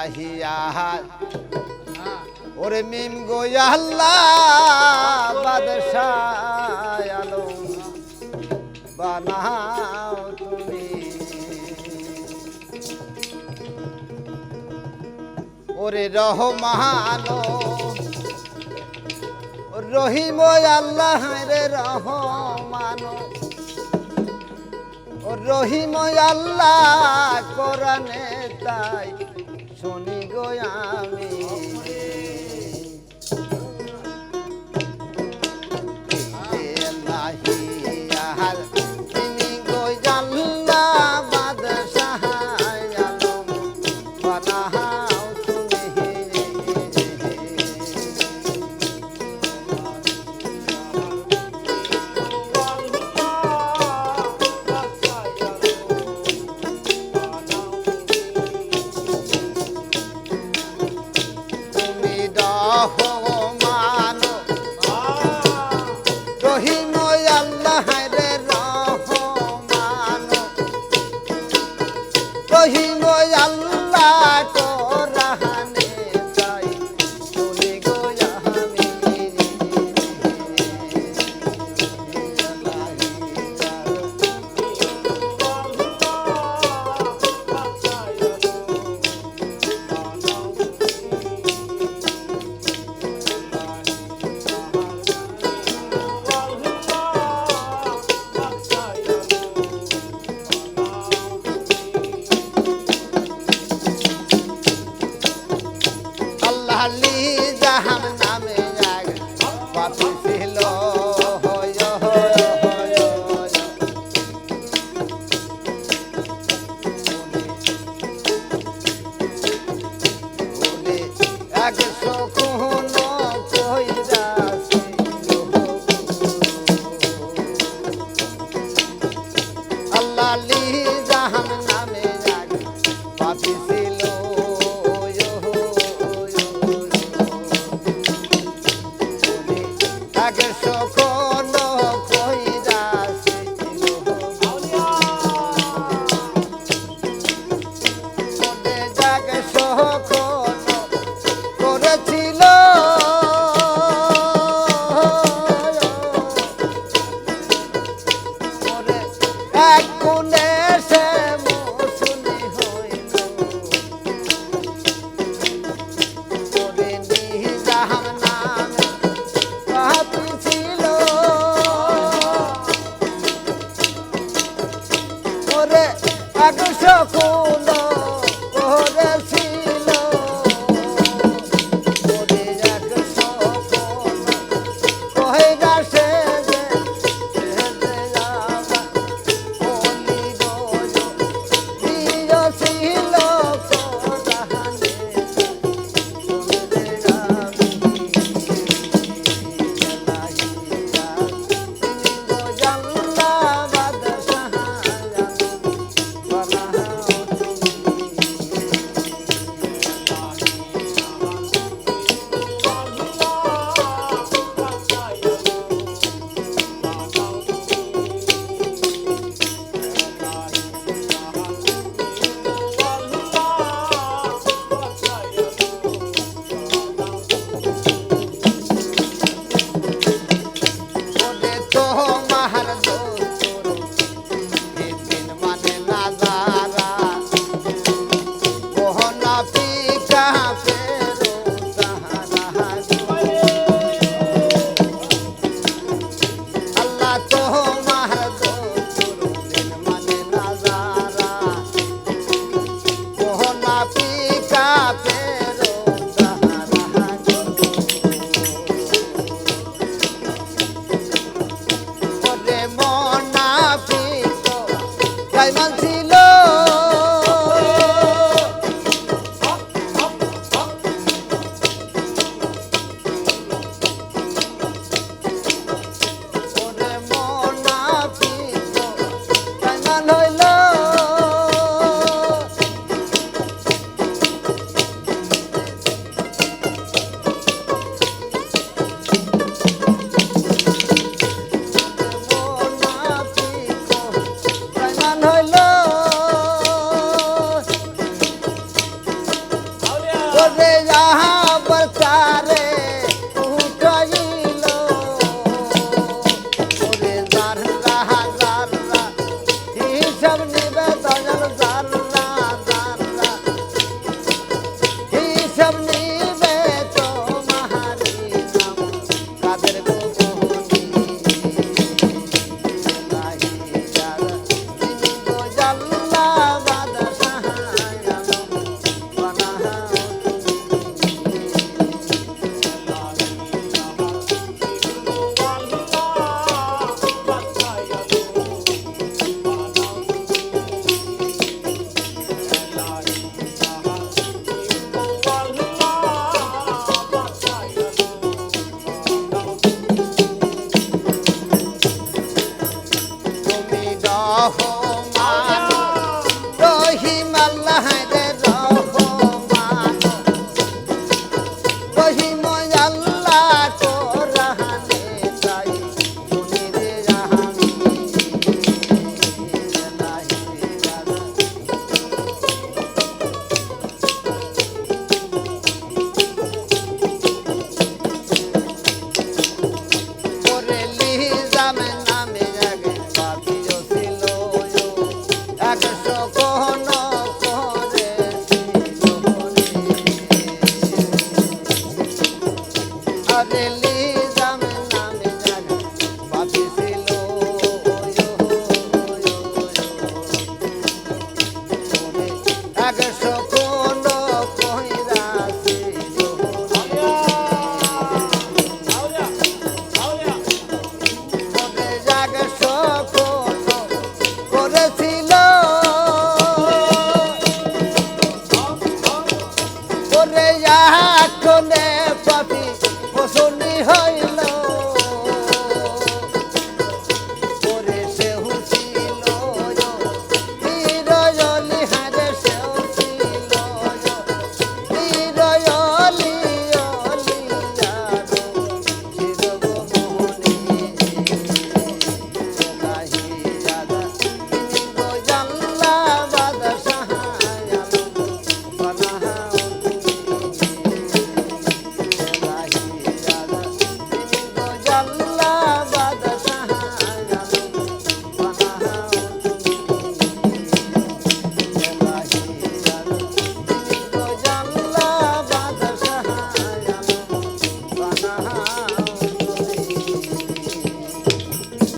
আহিয়াহার ওরে মিম গো আল্লাহ বাদশাহ আলম বানাও তুমি। ওরে রহ রহমান, রহিম আল্লাহ রে রহ রহমান। রহিম আল্লাহ, কোরআনে তাই শুনি গো আমি। রহিম আল্লাহ। একশো কোন কাইমাল ছিল। কাইমাল হইল। গান হইল। করে যাহা বরকারে উঠাইল। করে যার রাহা যার হিসাব